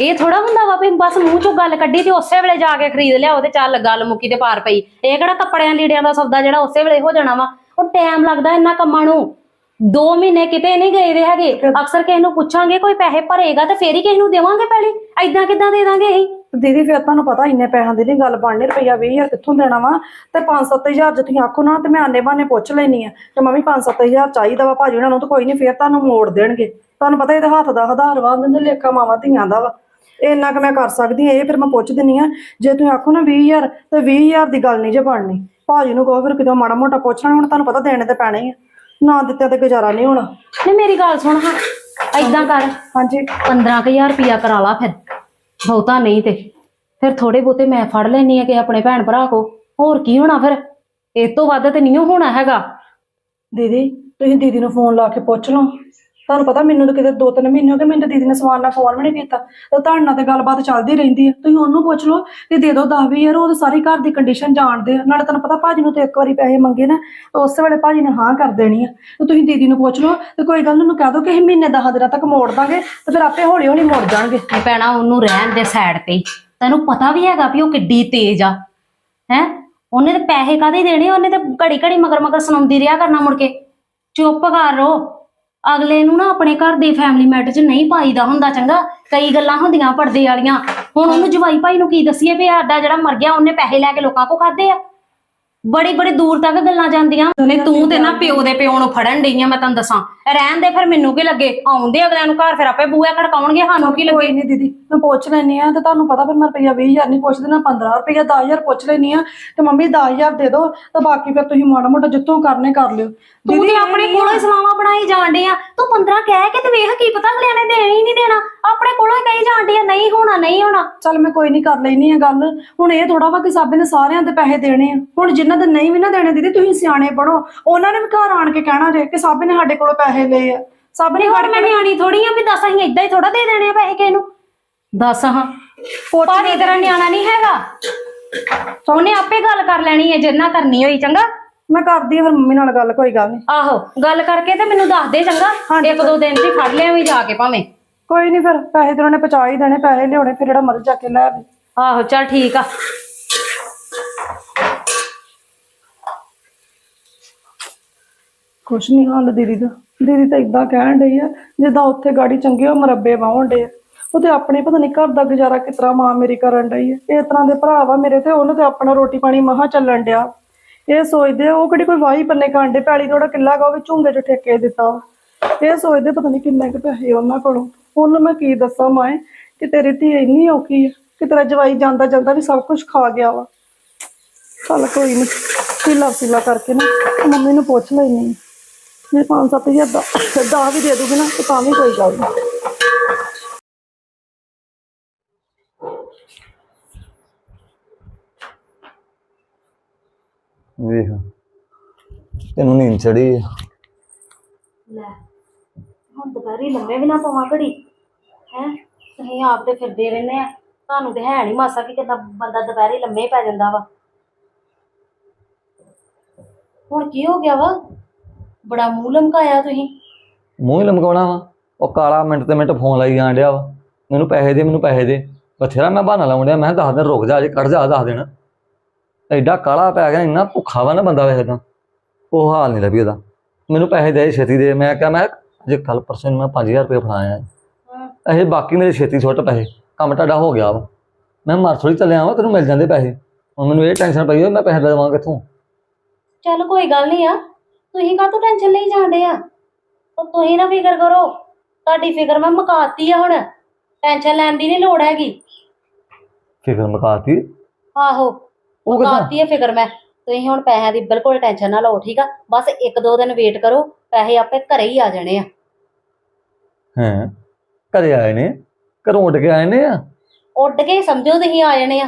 ਇਹ ਥੋੜਾ ਹੁੰਦਾ ਵਾ ਵੀ ਬਸ ਮੂੰਹ ਚੋਂ ਗੱਲ ਕੱਢੀ ਤੇ ਉਸੇ ਵੇਲੇ ਜਾ ਕੇ ਖਰੀਦ ਲਿਆ, ਉਹਦੇ ਚੱਲ ਗੱਲ ਮੁੱਕੀ ਤੇ ਪਾਰ ਪਈ। ਇਹ ਕਿਹੜਾ ਕੱਪੜਿਆਂ ਲੀੜਿਆਂ ਦਾ ਸੌਦਾ ਜਿਹੜਾ ਉਸੇ ਵੇਲੇ ਹੋ ਜਾਣਾ ਵਾ? ਉਹ ਟਾਈਮ ਲੱਗਦਾ ਇਹਨਾਂ ਕੰਮਾਂ ਨੂੰ। 2 ਮਹੀਨੇ ਕਿਤੇ ਨਹੀਂ ਗਏ ਦੇ ਹੈਗੇ। ਅਕਸਰ ਕਿਸੇ ਨੂੰ ਪੁੱਛਾਂਗੇ, ਕੋਈ ਪੈਸੇ ਭਰੇਗਾ ਤੇ ਫੇਰ ਹੀ ਕਿਸੇ ਨੂੰ ਦੇਵਾਂਗੇ ਪਹਿਲੇ ਐਦਾਂ ਕਿੱਦਾਂ ਦੇ ਦਾਂਗੇ ਅਸੀਂ? ਤੇ ਦੀਦੀ ਫਿਰ ਤੁਹਾਨੂੰ ਪਤਾ ਇੰਨੇ ਪੈਸਿਆਂ ਦੀ ਨਹੀਂ ਗੱਲ ਬਣਨੀ ਰੁਪਈਆ 20000 ਕਿੱਥੋਂ ਦੇਣਾ ਵਾ? ਤੇ 5-7000 ਜੇ ਤੁਸੀਂ ਆਖੋ ਨਾ ਤੇ ਮੈਂ ਆਨੇ ਬਾਨੇ ਪੁੱਛ ਲੈਣੀ ਆ। ਤੇ ਮੰਮੀ 5-7000 ਚਾਹੀਦਾ ਵਾ ਭਾਜੀ ਉਹਨਾਂ ਨੂੰ ਤਾਂ ਕੋਈ ਨਹੀਂ ਫਿਰ ਤੁਹਾਨੂੰ ਮੋੜ ਦੇਣਗੇ। ਤੁਹਾਨੂੰ ਪਤਾ ਇਹਦੇ ਹੱਥ ਦਾ ਆਧਾਰ ਵਾ ਉਹਦੇ ਲੇਖਾ ਮਾਵਾਂ ਧੀਆਂ ਦਾ ਵਾ। ਇਹ ਇੰਨਾ ਕੁ ਮੈਂ ਕਰ ਸਕਦੀ ਹਾਂ ਇਹ ਫਿਰ ਮੈਂ ਪੁੱਛ ਦਿੰਨੀ ਆ ਜੇ ਤੁਸੀਂ ਆਖੋ ਨਾ 20000 ਤੇ 20000 ਦੀ ਗੱਲ ਨਹੀਂ ਜੇ ਬਣਨੀ। ਭਾਜੀ ਨੂੰ ਕਹੋ ਫਿਰ ਕਿਤੇ ਮਾੜਾ ਮੋਟਾ ਪੁੱਛ ਲੈਣ ਹੁਣ ਤੁਹਾਨੂੰ ਪਤਾ ਦੇਣੇ ਤੇ ਪੈਣੇ ਹੀ ਆ। ਨਾ ਦਿੱਤੇ ਤੇ ਗੁਜ਼ਾਰਾ ਨਹੀਂ ਹੋਣਾ। ਨਹੀਂ ਮੇਰੀ ਗੱਲ ਸੁਣ ਹਾਂ ਐਦਾਂ ਕਰ। ਹਾਂਜੀ। 15000 ਰੁਪਿਆ ਕਰਾ ਲਾ ਫਿਰ। ਬਹੁਤਾ ਨਹੀਂ ਤੇ। ਫਿਰ ਥੋੜੇ ਬਹੁਤੇ ਮੈਂ ਫੜ ਲੈਣੀ ਆ ਕਿ ਆਪਣੇ ਭੈਣ ਭਰਾ ਕੋ ਹੋਰ ਕੀ ਹੋਣਾ ਫਿਰ? ਇਸ ਤੋਂ ਵੱਧ ਤੇ ਨਹੀਂ ਹੋਣਾ ਹੈਗਾ। ਦੀਦੀ, ਤੁਸੀਂ ਦੀਦੀ ਨੂੰ ਫੋਨ ਲਾ ਕੇ ਪੁੱਛ ਲਓ। ਤੁਹਾਨੂੰ ਪਤਾ ਮੈਨੂੰ ਤਾਂ ਕਿਤੇ ਦੋ ਤਿੰਨ ਮਹੀਨੇ ਹੋ ਗਏ, ਮੈਨੂੰ ਤਾਂ ਦੀਦੀ ਨੇ ਸਵਾਲ ਨਾਲ ਫੋਨ ਵੀ ਨਹੀਂ ਕੀਤਾ। ਤੇ ਤੁਹਾਡੇ ਨਾਲ ਤੇ ਗੱਲਬਾਤ ਚੱਲਦੀ ਰਹਿੰਦੀ ਹੈ ਤੁਸੀਂ ਉਹਨੂੰ ਪੁੱਛ ਲਓ ਕਿ ਦੇ ਦਿਓ 10 ਯਾਰ ਉਹ ਤਾਂ ਸਾਰੀ ਘਰ ਦੀ ਕੰਡੀਸ਼ਨ ਜਾਣਦੇ ਆ। ਨਾਲੇ ਤੁਹਾਨੂੰ ਪਤਾ ਭਾਜੀ ਨੂੰ ਤੇ ਇੱਕ ਵਾਰੀ ਪੈਸੇ ਮੰਗੇ ਨਾ, ਤਾਂ ਉਸੇ ਵੇਲੇ ਭਾਜੀ ਨੇ ਹਾਂ ਕਰ ਦੇਣੀ ਆ। ਤੇ ਤੁਸੀਂ ਦੀਦੀ ਨੂੰ ਪੁੱਛ ਲਓ ਤੇ ਕੋਈ ਗੱਲ ਉਹਨੂੰ ਕਹਿ ਦਿਓ ਕਿ ਅਸੀਂ ਮਹੀਨੇ 10 ਦਿਨਾਂ ਤੱਕ ਮੋੜ ਦਾਂਗੇ ਤੇ ਫਿਰ ਆਪੇ ਹੌਲੀ ਹੌਲੀ ਮੁੜ ਜਾਣਗੇ। ਨਹੀਂ ਪੈਣਾ ਉਹਨੂੰ ਰਹਿਣ ਦੇ ਸਾਈਡ ਤੇ। ਤੈਨੂੰ ਪਤਾ ਵੀ ਹੈਗਾ ਵੀ ਉਹ ਕਿੱਡੀ ਤੇਜ਼ ਆ। ਹੈ? ਉਹਨੇ ਤੇ ਪੈਸੇ ਕਾਦੇ ਦੇਣੇ? ਉਹਨੇ ਤੇ ਘੜੀ ਘੜੀ ਮਗਰ ਮਗਰ ਸੁਣਾਉਂਦੀ ਰਿਹਾ ਕਰਨਾ ਮੁੜ ਕੇ। ਚੁੱਪ ਕਰ ਰੋ ਅਗਲੇ ਨੂੰ ਨਾ ਆਪਣੇ ਘਰ ਦੇ ਫੈਮਿਲੀ ਮੈਟਰ 'ਚ ਨਹੀਂ ਪਾਈਦਾ ਹੁੰਦਾ ਚੰਗਾ। ਕਈ ਗੱਲਾਂ ਹੁੰਦੀਆਂ ਪਰਦੇ ਵਾਲੀਆਂ। ਹੁਣ ਉਹਨੂੰ ਜਵਾਈ ਭਾਈ ਨੂੰ ਕੀ ਦੱਸੀਏ ਵੀ ਸਾਡਾ ਜਿਹੜਾ ਮਰ ਗਿਆ, ਉਹਨੇ ਪੈਸੇ ਲੈ ਕੇ ਲੋਕਾਂ ਕੋ ਖਾਦੇ ਆ। ਬੜੀ ਬੜੀ ਦੂਰ ਤੱਕ ਗੱਲਾਂ ਜਾਂਦੀਆਂ। ਨੇ ਤੂੰ ਤੇ ਨਾ ਪਿਓ ਦੇ ਪਿਓ ਨੂੰ ਫੜਨ ਡਈ ਆ ਮੈਂ ਤੈਨੂੰ ਦੱਸਾਂ। ਰਹਿਣ ਦੇ ਫਿਰ ਮੈਨੂੰ ਕੀ ਲੱਗੇ? ਆਉਂਦੇ ਅਗਲਿਆਂ ਨੂੰ ਘਰ ਫਿਰ ਆਪੇ ਬੂਹੇ ਖੜਕਾਉਣਗੇ ਸਾਨੂੰ ਕੀ ਲੱਗੇ? ਕੋਈ ਨਹੀਂ ਦੀਦੀ ਮੈਂ ਪੁੱਛ ਲੈਣੀ ਆ ਤੇ ਤੁਹਾਨੂੰ ਪਤਾ ਫਿਰ ਮੈਂ ਰੁਪਈਆ 20000 ਨਹੀਂ ਪੁੱਛਦੀ ਨਾ 15 ਰੁਪਈਆ 10000 ਪੁੱਛ ਲੈਣੀ ਆ ਤੇ ਮੰਮੀ 10000 ਦੇ ਦਿਓ ਤੇ ਬਾਕੀ ਫਿਰ ਤੁਸੀਂ ਮਾੜਾ ਮੋਟਾ ਜਿੱਥੋਂ ਕਰਨੇ ਕਰ ਲਿਓ। ਤੂੰ ਤੇ ਆਪਣੇ ਕੋਲੋਂ ਹੀ ਸਲਾਮਾਂ ਬਣਾਈ ਜਾਂਦੇ ਆ। ਤੂੰ 15 ਕਹਿ ਕੇ ਤੇ ਵੇਖ ਕੀ ਪਤਾ ਅਗਲਿਆਂ ਨੇ ਦੇਣੀ ਨਹੀਂ ਦੇਣਾ। ਆਪਣੇ ਕੋਲੋਂ ਹੀ ਕਹੀ ਜਾਂਦੇ ਆ ਨਹੀਂ ਹੋਣਾ ਨਹੀਂ ਹੋਣਾ। ਚੱਲ ਮੈਂ ਕੋਈ ਨਹੀਂ ਕਰ ਲੈਣੀ ਆ ਗੱਲ। ਹੁਣ ਇਹ ਥੋੜਾ ਵਾ ਕਿ ਸਾਬੇ ਨੇ ਸਾਰਿਆਂ ਦੇ ਪੈਸੇ ਦੇਣੇ ਆ। ਹੁਣ ਜਿਨ੍ਹਾਂ ਦੇ ਨਹੀਂ ਵੀ ਨਾ ਦੇਣੇ ਦੀਦੀ ਤੁਸੀਂ ਸਿਆਣੇ ਬਣੋ। ਉਹਨਾਂ ਨੇ ਵੀ ਘਰ ਆਣ ਕੇ ਕਹਿਣਾ ਜੇ ਕਿ ਸਾਬੇ ਨੇ ਸਾਡੇ ਕੋਲੋਂ ਪੈਸੇ ਲਏ ਆ। ਸਾਬੇ ਨੇ ਹੋਰ ਮੈਂ ਨਿਆਣੀ ਥੋੜੀ ਆ ਵੀ ਦੱਸ ਅਸੀਂ ਏਦਾਂ ਹੀ ਥੋੜਾ ਦੇ ਦੇਣੇ ਆ ਪੈਸੇ ਕਿਸੇ ਨੂੰ। ਦੱਸ ਹਾਂ। ਭਾਰੀ ਤੇਰਾ ਨਿਆਣਾ ਨਹੀਂ ਹੈਗਾ। ਉਹਨੇ ਆਪੇ ਗੱਲ ਕਰ ਲੈਣੀ ਹੈ ਜਿੰਨਾ ਕਰਨੀ ਹੋਈ ਚੰਗਾ? ਮੈਂ ਕਰਦੀ ਆ ਫਿਰ ਮੰਮੀ ਨਾਲ ਗੱਲ ਕੋਈ ਗੱਲ ਨਹੀਂ ਆਹੋ ਗੱਲ ਕਰਕੇ ਤੇ ਮੈਨੂੰ ਦੱਸ ਦੇ ਚੰਗਾ? ਇੱਕ ਦੋ ਦਿਨ ਹੀ ਫੜ ਲਿਆ ਵੀ ਜਾ ਕੇ ਭਾਵੇਂ। ਕੋਈ ਨਹੀਂ ਫਿਰ ਪੈਸੇ ਤੇ ਉਹਨੇ ਪਹੁੰਚਾ ਹੀ ਦੇਣੇ ਪੈਸੇ ਲਿਆਉਣੇ ਫਿਰ ਜਿਹੜਾ ਮਰਜ਼ੀ ਜਾ ਕੇ ਲੈ ਆਵੇ। ਆਹੋ ਚੱਲ ਠੀਕ ਆ। ਕੁਛ ਨਹੀਂ ਹਾਲ ਦੀਦੀ ਦਾ। ਦੀਦੀ ਤਾਂ ਇਦਾਂ ਕਹਿਣ ਡਈ ਆ ਜਿੱਦਾਂ ਉੱਥੇ ਗਾੜੀ ਚੰਗੇ ਉਹ ਮਰੱਬੇ ਵਾਹੁਣ ਡੇ ਉਹ ਤੇ ਆਪਣੇ ਪਤਾ ਨਹੀਂ ਘਰ ਦਾ ਗੁਜ਼ਾਰਾ ਕਿਸ ਤਰ੍ਹਾਂ ਮਾਂ ਮੇਰੀ ਕਰਨ ਡਈ ਆ। ਇਸ ਤਰ੍ਹਾਂ ਦੇ ਭਰਾ ਵਾ ਮੇਰੇ ਤੇ ਉਹਨੂੰ ਤੇ ਆਪਣਾ ਰੋਟੀ ਪਾਣੀ ਮਹਾ ਚੱਲਣ ਡਿਆ। ਇਹ ਸੋਚਦੇ ਆ, ਉਹ ਕਿਹੜੀ ਕੋਈ ਵਾਹੀ ਪੰਨੇ ਕਾਂਡੇ ਪੈਲੀ ਥੋੜਾ ਕਿੱਲਾ ਗਾ ਉਹ ਵੀ ਝੁੰਗੇ ਚ ਠੇਕੇ ਦਿੱਤਾ ਵਾ। ਇਹ ਸੋਚਦੇ ਪਤਾ ਨਹੀਂ ਕਿੰਨੇ ਕੁ ਪੈਸੇ ਉਹਨਾਂ ਕੋਲੋਂ। ਉਹਨੂੰ ਮੈਂ ਕੀ ਦੱਸਾਂ ਮਾਏ? ਕਿ ਤੇਰੀ ਧੀ ਇੰਨੀ ਔਖੀ ਆ ਕਿ ਤੇਰਾ ਜਵਾਈ ਜਾਂਦਾ ਜਾਂਦਾ ਵੀ ਸਭ ਕੁਝ ਖਾ ਗਿਆ ਵਾ। ਚੱਲ ਕੋਈ ਨਹੀਂ ਸਿਲਾ ਸਿਲਾ ਕਰਕੇ ਨਾ ਮੰਮੀ ਨੂੰ ਪੁੱਛ ਲੈਣੀ ਜੇ 5-7000 ਦਾ ਦਾ ਵੀ ਦੇ ਦੂਗੀ ਨਾ ਤੇ ਤਾਂ ਵੀ ਕੋਈ ਗੱਲ ਨਹੀਂ ਵੇਖ ਤੈਨੂੰ ਨੀਂਦ ਚੜੀ ਆ। ਲੈ ਹੁਣ ਦੁਪਹਿਰੀ ਲੰਮੇ ਵੀ ਨਾ ਪਵਾਂ ਘੜੀ। ਹੈ? ਤੁਸੀਂ ਆਪ ਤੇ ਫਿਰਦੇ ਰਹਿੰਦੇ ਆ। ਤੁਹਾਨੂੰ ਤੇ ਹੈ ਨਹੀਂ ਮਾਸਾ ਕਿ ਕਿੰਨਾ ਬੰਦਾ ਦੁਪਹਿਰੀ ਲੰਮੇ ਪੈ ਜਾਂਦਾ ਵਾ। ਹੁਣ ਕੀ ਹੋ ਗਿਆ ਵਾ? ਬੜਾ ਮੂੰਹ ਲਮਕਾਇਆ ਤੁਸੀਂ। ਮੂੰਹ ਹੀ ਲਮਕਾਉਣਾ ਵਾ। ਉਹ ਕਾਲਾ ਮਿੰਟ ਤੇ ਮਿੰਟ ਫੋਨ ਲਾਈ ਜਾਣ ਡਿਆ ਵਾ। ਮੈਨੂੰ ਪੈਸੇ ਦੇ, ਮੈਨੂੰ ਪੈਸੇ ਦੇ। ਬਥੇਰਾ ਮੈਂ ਬਹਾਨਾ ਲਾਉਣ ਡਿਆ। ਮੈਂ ਕਿਹਾ ਦਸ ਦਿਨ ਰੁਕ ਜਾ ਅਜੇ ਕੱਢ ਜਾ ਦਸ ਦਿਨ। ਐਡਾ ਕਾਲਾ ਪੈ ਗਿਆ, ਇੰਨਾ ਭੁੱਖਾ ਵਾ ਨਾ ਬੰਦਾ ਵੇਖਦਾ ਤਾਂ। ਉਹ ਹਾਲ ਨਹੀਂ ਲੱਭੀ ਉਹਦਾ। ਮੈਨੂੰ ਪੈਸੇ ਦੇ, ਛੇਤੀ ਦੇ। ਮੈਂ ਕਿਹਾ, ਮੈਂ ਜੇ ਕੱਲ ਪਰਸੋਂ ਨੂੰ ਮੈਂ 5000 ਰੁਪਏ ਫੜਾਇਆ। ਇਹ ਬਾਕੀ ਮੇਰੇ ਛੇਤੀ ਸੁੱਟ ਪੈਸੇ। ਕੰਮ ਤੁਹਾਡਾ ਹੋ ਗਿਆ ਵਾ। ਮੈਂ ਮਰ ਥੋੜੀ ਚੱਲਿਆ ਵਾ ਤੈਨੂੰ ਮਿਲ ਜਾਂਦੇ ਪੈਸੇ। ਹੁਣ ਮੈਨੂੰ ਇਹ ਟੈਨਸ਼ਨ ਪਈ ਹੋਈ ਮੈਂ ਪੈਸੇ ਦੇਵਾਂ ਕਿੱਥੋਂ? ਚੱਲ ਕੋਈ ਗੱਲ ਨਹੀਂ ਆ। ਤੁਸੀਂ ਕਾਹਤੋਂ ਟੈਨਸ਼ਨ ਲਈ ਜਾਂਦੇ ਆ? ਉਹ ਤੁਸੀਂ ਨਾ ਫਿਕਰ ਕਰੋ। ਤੁਹਾਡੀ ਫਿਕਰ ਮੈਂ ਮੁਕਾਤੀ ਆ ਹੁਣ। ਟੈਨਸ਼ਨ ਲੈਣ ਦੀ ਨਹੀਂ ਲੋੜ ਹੈਗੀ। ਫਿਕਰ ਮਕਾਤੀ? ਆਹੋ। ਉਹ ਕਿੱਦਾਂ? ਮੁਕਾਤੀ ਹੈ ਫਿਕਰ ਮੈਂ। ਤੁਸੀਂ ਹੁਣ ਪੈਸਿਆਂ ਦੀ ਬਿਲਕੁਲ ਟੈਨਸ਼ਨ ਨਾ ਲਓ ਠੀਕ ਆ? ਬਸ ਇੱਕ ਦੋ ਦਿਨ ਵੇਟ ਕਰੋ। ਪੈਸੇ ਆਪੇ ਘਰੇ ਹੀ ਆ ਜਾਣੇ ਆ। ਹੈ? ਘਰੇ ਆਏ ਨੇ ਘਰੋਂ ਉੱਡ ਕੇ ਆਏ ਨੇ ਆ? ਉੱਡ ਕੇ ਸਮਝੋ ਤੁਸੀਂ ਆ ਜਾਣੇ ਆ।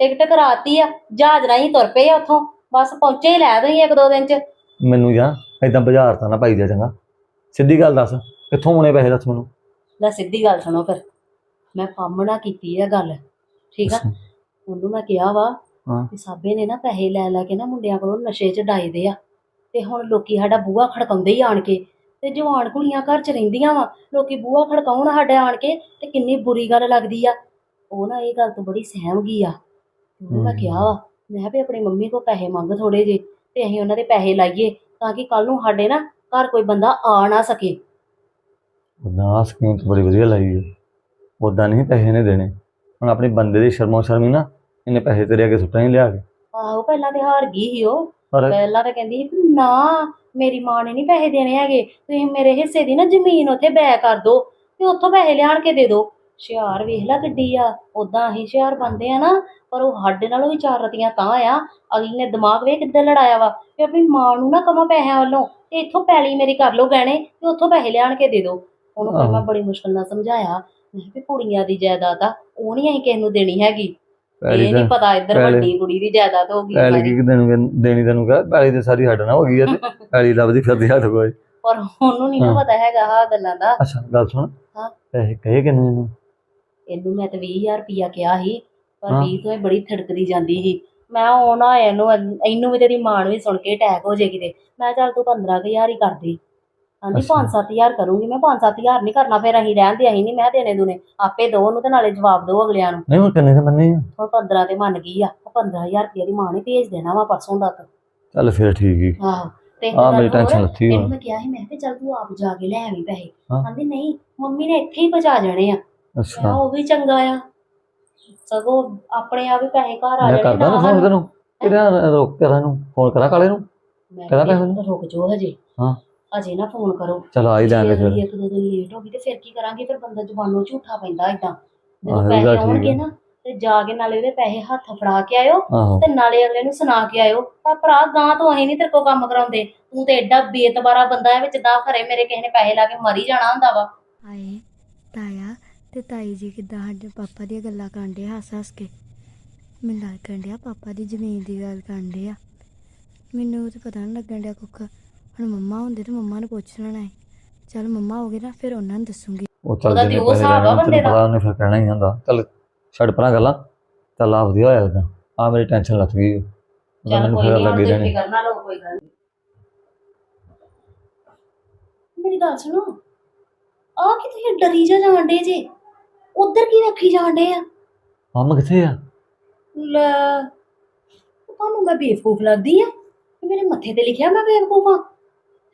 ਟਿਕਟ ਕਰਾਤੀ ਆ ਜਹਾਜ਼ ਰਾਹੀਂ ਤੁਰ ਪਏ ਆ ਉੱਥੋਂ। ਬਸ ਪਹੁੰਚੇ ਹੀ ਲੈ ਤੁਸੀਂ ਇੱਕ ਦੋ ਦਿਨ ਚ। ਮੈਨੂੰ ਜਾਂ ਏਦਾਂ ਬਾਜ਼ਾਰ ਤਾਂ ਨਾ ਪਾਈ ਜਾ ਚੰਗਾ। ਸਿੱਧੀ ਗੱਲ ਦੱਸ ਕਿੱਥੋਂ ਆਉਣੇ ਪੈਸੇ ਦੱਸ ਮੈਨੂੰ? ਲੈ ਸਿੱਧੀ ਗੱਲ ਸੁਣੋ ਫਿਰ। ਮੈਂ ਪਾਮਣਾ ਕੀਤੀ ਆ ਗੱਲ ਠੀਕ ਆ? ਉਹਨੂੰ ਮੈਂ ਕਿਹਾ ਵਾ ਹਾਂ। ਕਿ ਸਾਬੇ ਨੇ ਨਾ ਪੈਸੇ ਲੈ ਲੈ ਕੇ ਨਾ ਮੁੰਡਿਆਂ ਕੋਲੋਂ ਨਸ਼ੇ 'ਚ ਡਾਈਦੇ ਆ। ਤੇ ਹੁਣ ਲੋਕੀ ਸਾਡਾ ਬੂਹਾ ਖੜਕਾਉਂਦੇ ਹੀ ਆਣ ਕੇ ਤੇ ਜਵਾਨ ਕੁੜੀਆਂ ਘਰ 'ਚ ਰਹਿੰਦੀਆਂ ਵਾ। ਲੋਕੀ ਬੂਹਾ ਖੜਕਾਉਣ ਸਾਡੇ ਆਣ ਕੇ ਤੇ ਕਿੰਨੀ ਬੁਰੀ ਗੱਲ ਲੱਗਦੀ ਆ। ਉਹ ਨਾ ਇਹ ਗੱਲ ਤੋਂ ਬੜੀ ਸਹਿਮ ਗਈ ਆ। ਮੈਂ। ਕਿਹਾ ਵਾ ਮੈਂ ਕਿਹਾ ਵੀ ਆਪਣੀ ਮੰਮੀ ਕੋ ਪੈਸੇ ਮੰਗ ਥੋੜੇ ਜੇ ਤੇ ਅਸੀਂ ਉਹਨਾਂ ਦੇ ਪੈਸੇ ਲਾਈਏ ਤਾਂ ਕਿ ਕੱਲ ਨੂੰ ਸਾਡੇ ਨਾ ਘਰ ਕੋਈ ਬੰਦਾ ਆ ਨਾ ਸਕੇ। ਨਾ ਸਕੀਮ ਤਾਂ ਬੜੀ ਵਧੀਆ ਲਾਈ ਹੈ ਉਦਾਂ ਨਹੀਂ ਪੈਸੇ ਨੇ ਦੇਣੇ। ਹੁਣ ਆਪਣੀ ਬੰਦੇ ਦੀ ਸ਼ਰਮੋ ਸ਼ਰਮੀ ਨਾ ਇਹਨੇ ਪੈਸੇ ਤੇਰੇ ਅੱਗੇ ਸੁੱਟਾਂ ਹੀ ਲਿਆ ਕੇ। ਆਹੋ ਪਹਿਲਾਂ ਤੇ ਹਾਰ ਗਈ ਸੀ ਉਹ। ਪਰ ਪਹਿਲਾਂ ਤਾਂ ਕਹਿੰਦੀ ਸੀ ਵੀ ਨਾ ਮੇਰੀ ਮਾਂ ਨੇ ਨਹੀਂ ਪੈਸੇ ਦੇਣੇ ਹੈਗੇ ਤੁਸੀਂ ਮੇਰੇ ਹਿੱਸੇ ਦੀ ਨਾ ਜ਼ਮੀਨ ਉੱਥੇ ਬੈ ਕਰ ਦੋ ਤੇ ਉੱਥੋਂ ਪੈਸੇ ਲਿਆਣ ਕੇ ਦੇ ਦਿਓ ਹੁਸ਼ਿਆਰ ਵੇਖ ਲੈ ਕਿੱਡੀ ਆ ਉਦਾਂ ਅਸੀਂ ਹੁਸ਼ਿਆਰ ਬੰਦੇ ਆ ਨਾ ਪਰ ਉਹ ਸਾਡੇ ਨਾਲੋਂ ਵੀ ਚਾਰ ਰਤੀਆਂ ਤਾਂ ਆ ਅਗਲੀ ਨੇ ਦਿਮਾਗ ਵੇ ਕਿੱਦਾਂ ਲੜਾਇਆ ਵਾ ਕਿ ਆਪਣੀ ਮਾਂ ਨੂੰ ਨਾ ਕਵਾਂ ਪੈਸਿਆਂ ਵੱਲੋਂ ਤੇ ਇੱਥੋਂ ਪੈਲੀ ਮੇਰੀ ਕਰ ਲਓ ਗਹਿਣੇ ਤੇ ਉੱਥੋਂ ਪੈਸੇ ਲਿਆਣ ਕੇ ਦੇ ਦਿਓ ਉਹਨੂੰ ਫਿਰ ਮੈਂ। ਬੜੀ ਮੁਸ਼ਕਲ ਨਾਲ ਸਮਝਾਇਆ ਮੈਂ ਕਿਹਾ ਵੀ ਕੁੜੀਆਂ ਦੀ ਜਾਇਦਾਦ ਆ ਉਹ ਨਹੀਂ ਅਸੀਂ ਕਿਸੇ ਨੂੰ ਦੇਣੀ ਹੈਗੀ। ਇਹ ਨਹੀਂ ਪਤਾ ਇੱਧਰ ਪਹਿਲੇ- ਵੱਡੀ ਕੁੜੀ ਦੀ ਜਾਇਦਾਦ ਹੋ ਗਈ ਸਾਰੀ। ਕੀ ਦੇਣਗੇ ਦੇਣੀ ਤੈਨੂੰ ਕਹ ਪੈਲੀ ਤੇ ਸਾਰੀ ਹੱਡ ਨਾ ਹੋ ਗਈ ਹੈ ਤੇ ਪੈਲੀ ਲੱਭਦੀ ਫਿਰਦੀ ਹੱਥ ਕੋਈ ਪਰ ਉਹਨੂੰ ਨਹੀਂ ਨਾ। ਪਤਾ ਹੈਗਾ ਆਹ ਗੱਲਾਂ ਦਾ ਅੱਛਾ ਗੱਲ ਸੁਣ ਹਾਂ। ਪੈਸੇ ਕਹੇ ਕਿੰਨੇ ਇਹਨੂੰ ਇਹਨੂੰ ਮੈਂ ਤੇ 20000 ਰੁਪਿਆ ਕਿਹਾ ਸੀ ਪਰ ਹਾਂ। 20 ਤੋਂ ਇਹ ਬੜੀ ਥੜਕਦੀ ਜਾਂਦੀ ਸੀ ਮੈਂ ਹੁਣ ਆ ਇਹਨੂੰ ਇਹਨੂੰ ਵੀ ਤੇਰੀ ਮਾਂ ਨੂੰ ਵੀ ਸੁਣ ਕੇ ਅਟੈਕ ਹੋ ਜੇ ਕਿਤੇ ਮੈਂ ਚੱਲ ਤੂੰ 15000 ਹੀ ਕਰਦੀ ਕਹਿੰਦੀ ਅੱਛਾ। 5-7000 ਕਰੂੰਗੀ ਮੈਂ 5-7000 ਨਹੀਂ ਕਰਨਾ ਫਿਰ ਅਸੀਂ ਰਹਿਣ ਦੇ ਅਸੀਂ ਨਹੀਂ ਮੈਂ ਦੇਣੇ ਦੂਨੇ ਆਪੇ ਦੋ ਉਹਨੂੰ ਤੇ ਨਾਲੇ ਜਵਾਬ ਦਿਓ ਅਗਲਿਆਂ ਨੂੰ। ਨਹੀਂ ਹੁਣ ਕਿੰਨੇ ਦੇ ਮੰਨੇ ਆ? ਹੁਣ 15 ਤੇ ਮੰਨ ਗਈ ਆ ਉਹ 15000 ਰੁਪਏ ਦੀ ਮਾਂ ਨੇ ਭੇਜ ਦੇਣਾ ਵਾ ਪਰਸੋਂ ਤੱਕ। ਚੱਲ ਫਿਰ ਠੀਕ ਹੀ ਆਹੋ ਤੇ ਇੱਕ ਆ ਗੱਲ ਮੇਰੀ ਹੋਰ, ਟੈਨਸ਼ਨ ਲੱਥੀ ਇਹਨੂੰ ਮੈਂ ਕਿਹਾ ਸੀ ਮੈਂ ਕਿਹਾ ਚੱਲ ਤੂੰ ਆਪ ਜਾ ਕੇ ਲੈ ਆਵੀਂ ਪੈਸੇ। ਹਾਂ। ਕਹਿੰਦੀ ਨਹੀਂ ਮੰਮੀ ਨੇ ਇੱਥੇ ਹੀ ਪਹੁੰਚਾ ਜਾਣੇ ਆ। ਮੈਂ ਅੱਛਾ ਉਹ ਵੀ ਚੰਗਾ ਆ। ਸਗੋਂ ਆਪਣੇ ਆਪ ਹੀ ਪੈਸੇ ਘਰ ਆ ਮੈਂ ਜਾਣੇ ਕਰਦਾ ਨਾ ਨਾ ਫੋਨ ਤੈਨੂੰ ਕਿਹੜਾ ਰੋਕ ਕਰਾਂ ਨੂੰ ਫੋਨ ਕਰਾਂ ਕਾਲੇ ਨੂੰ? ਮੈਂ ਕਹਦਾ ਪੈਸੇ ਰੁਕ ਜਾਓ ਹਜੇ। ਹਾਂ। ਹਜੇ ਨਾ ਫੋਨ ਕਰੋ। ਚਲ ਆ ਹੀ ਜੇ ਫਿਰ। ਇੱਕ ਦੋ ਦਿਨ ਲੇਟ ਹੋ ਗਈ ਤੇ ਫਿਰ ਕੀ ਕਰਾਂਗੇ? ਫਿਰ ਬੰਦਾ ਜ਼ੁਬਾਨੋਂ ਝੂਠਾ ਪੈਂਦਾ ਇਦਾਂ ਜਦੋਂ ਆਹੋ, ਇਹ ਪੈਸੇ ਗੱਲ ਠੀਕ ਆਉਣਗੇ ਹੈ। ਨਾ ਤੇ ਜਾ ਕੇ ਨਾਲੇ ਉਹਦੇ ਪੈਸੇ ਹੱਥ ਫੜਾ ਕੇ ਆਇਓ ਆਹੋ। ਤੇ ਨਾਲੇ ਅਗਲੇ ਨੂੰ ਸੁਣਾ ਕੇ ਆਇਓ ਤਾਂ ਭਰਾ ਗਾਂ ਤੋਂ ਅਸੀਂ ਨਹੀਂ ਤੇਰੇ ਕੋਲ ਕੰਮ ਕਰਾਉਂਦੇ। ਤੂੰ ਤੇ ਐਡਾ ਬੇਤਬਾਰਾ ਬੰਦਾ ਹੈ ਵਿੱਚ ਦਾ ਘਰੇ ਮੇਰੇ ਕਿਸੇ ਨੇ ਪੈਸੇ ਲਾ ਕੇ ਮਰ ਜਾਣਾ ਹੁੰਦਾ ਵਾ। ਆਏ ਤਾਇਆ ਤੇ ਤਾਈ ਜੀ ਕਿੱਦਾਂ ਸਾਡੇ ਪਾਪਾ ਦੀਆਂ ਗੱਲਾਂ ਕਰਦੇ ਹੱਸ ਹੱਸ ਕੇ। ਮੈਨੂੰ ਲੱਗਣ ਡਿਆ ਪਾਪਾ ਦੀ ਜ਼ਮੀਨ ਦੀ ਗੱਲ ਕਰਦੇ ਆ। ਮੈਨੂੰ ਤੇ ਪਤਾ ਨਹੀਂ ਲੱਗਣ ਡਿਆ ਕੁੱਖ। ਹੁਣ ਮੰਮਾ ਹੁੰਦੇ ਤੇ ਮੰਮਾ ਨੂੰ ਪੁੱਛ ਲੈਣਾ ਹੈ। ਚਲ ਮੰਮਾ ਹੋਗੇ ਨਾ ਫਿਰ ਉਹਨਾਂ ਨੂੰ ਦੱਸੂਗੀ। ਉਹ ਚੱਲ ਉਹਦਾ ਜਿਹਨੇ ਉਹ ਪੈਸੇ ਹਿਸਾਬ ਆ ਬੰਦੇ ਦਾ। ਪਤਾ ਉਹਨੇ ਫਿਰ ਕਹਿਣਾ ਹੀ ਹੁੰਦਾ। ਚੱਲ ਛੱਡ ਪਰਾਂ ਗੱਲਾਂ। ਚੱਲ ਆ ਵਧੀਆ ਹੋਇਆ ਉਦਾਂ ਆ ਮੇਰੀ ਟੈਨਸ਼ਨ ਲੱਥ ਗਈ। ਉਹਦਾ ਚੱਲ ਮੈਨੂੰ ਕੋਈ ਫਿਰ ਨਹੀਂ ਹੁਣ ਲੱਗੀ ਤੁਸੀਂ ਜਾਣੀ ਫਿਕਰ ਨਾ ਲਓ ਕੋਈ ਗੱਲ ਨੀ। ਮੇਰੀ ਗੱਲ ਸੁਣੋ। ਆ ਕਿ ਤੁਸੀਂ ਡਰੀ ਜਾ ਜਾਂਦੇ ਜੇ। ਉਧਰ ਕੀ ਰੱਖੀ ਜਾਂਦੇ ਆ? ਹਮ ਕਿੱਥੇ ਆ? ਲੈ ਤੁਹਾਨੂੰ ਮੈਂ ਬੇਵਕੂਫ ਲੱਗਦੀ ਆ। ਕਿ ਮੇਰੇ ਮੱਥੇ ਤੇ ਲਿਖਿਆ ਮੈਂ ਬੇਵਕੂਫ ਆ।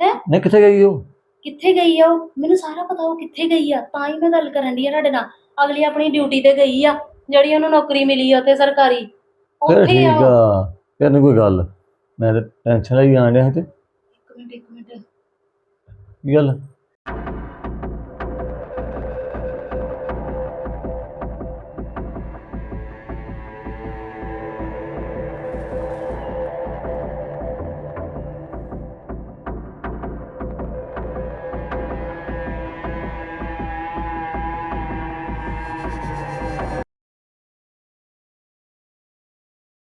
ਨਹੀਂ ਕਿੱਥੇ ਗਈ ਉਹ? ਕਿੱਥੇ ਗਈ ਆ ਉਹ? ਮੈਨੂੰ ਸਾਰਾ ਪਤਾ ਉਹ ਕਿੱਥੇ ਗਈ ਆ। ਤਾਂ ਹੀ ਮੈਂ ਗੱਲ ਕਰਨ ਦੀ ਆ ਤੁਹਾਡੇ ਨਾਲ। ਅਗਲੀ ਆਪਣੀ ਡਿਊਟੀ ਤੇ ਗਈ ਆ ਜਿਹੜੀ ਉਹਨੂੰ ਨੌਕਰੀ ਮਿਲੀ ਆ ਉੱਥੇ ਸਰਕਾਰੀ। ਫਿਰ ਉੱਥੇ ਠੀਕ ਆ ਉਹ। ਆ। ਫਿਰ ਨੀ ਕੋਈ ਗੱਲ। ਮੈਂ ਤੇ ਟੈਨਸ਼ਨ ਲਈ ਆਣ ਸੀ ਤੇ। ਇੱਕ ਮਿੰਟ ਇੱਕ ਮਿੰਟ। ਕੀ ਗੱਲ?